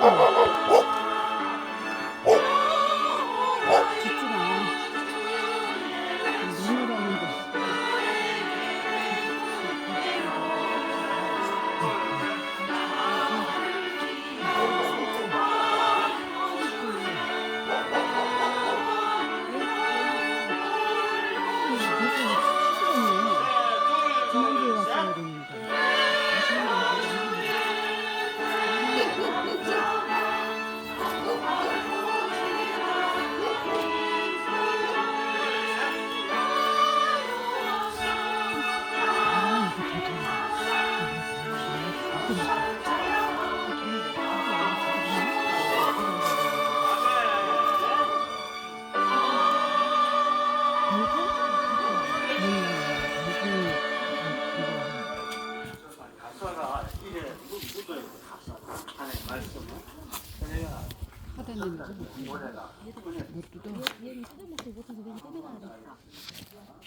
Oh.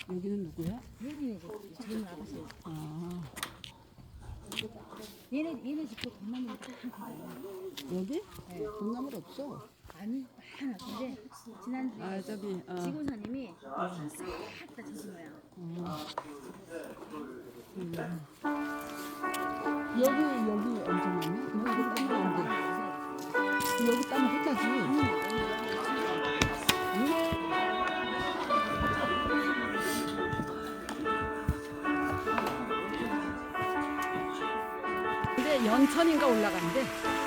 여기는 누구야? 얘네 얘네 집도 가요. 여기? 돈나물 없어. 아니 하나 근데 지난주에 아, 어. 지구사님이 싹다 주신 거야. 여기, 여기 엄청 많네? 여기 따면 끝나지. 근데 연천인가 올라간대.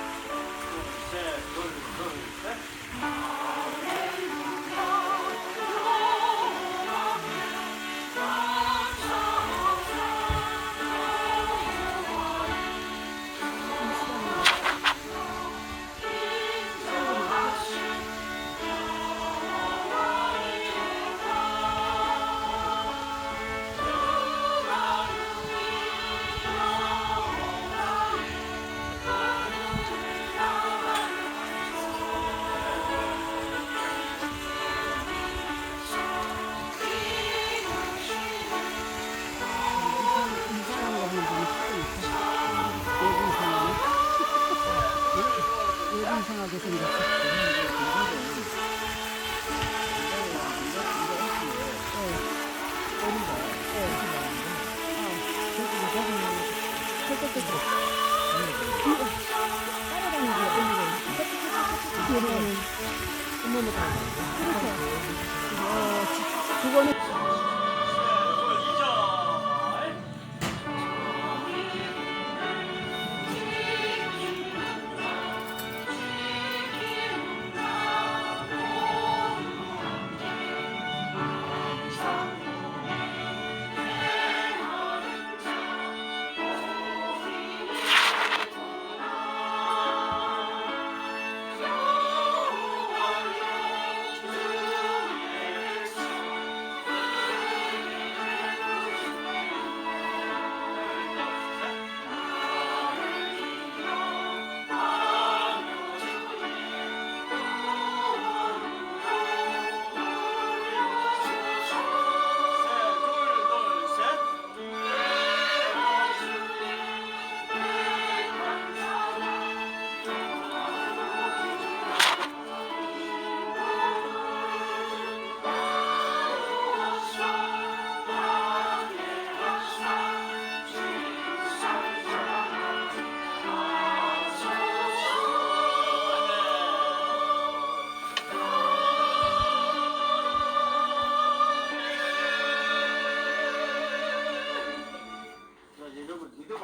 그거는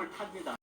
타입니다.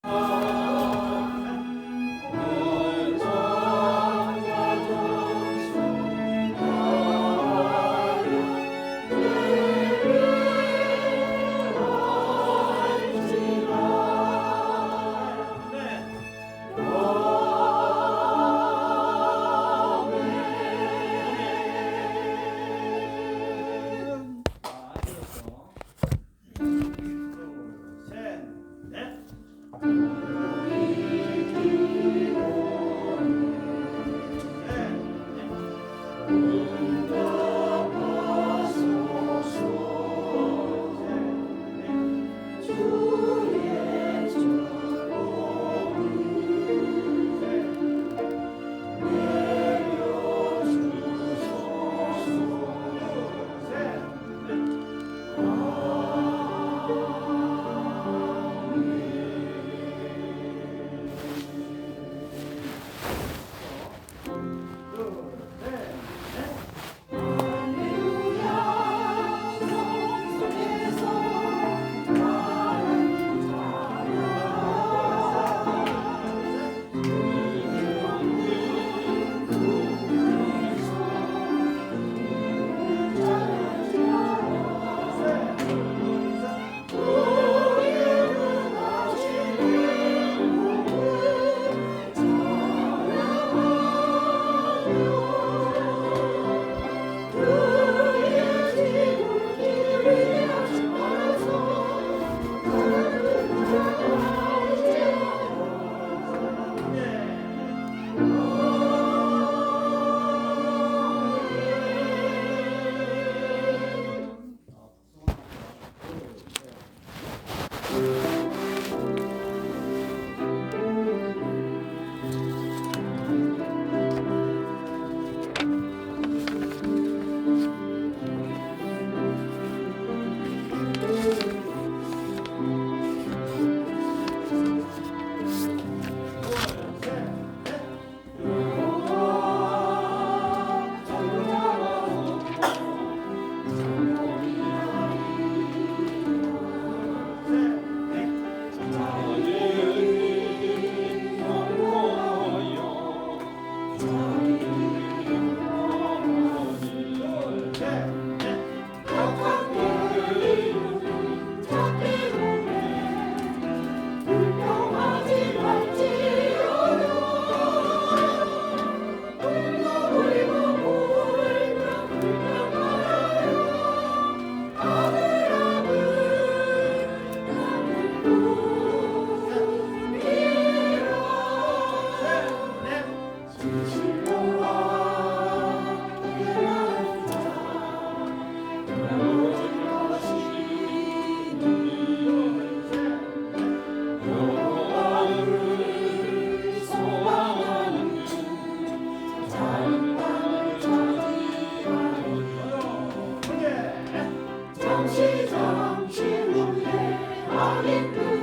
잠시 잠시 후에 아린 그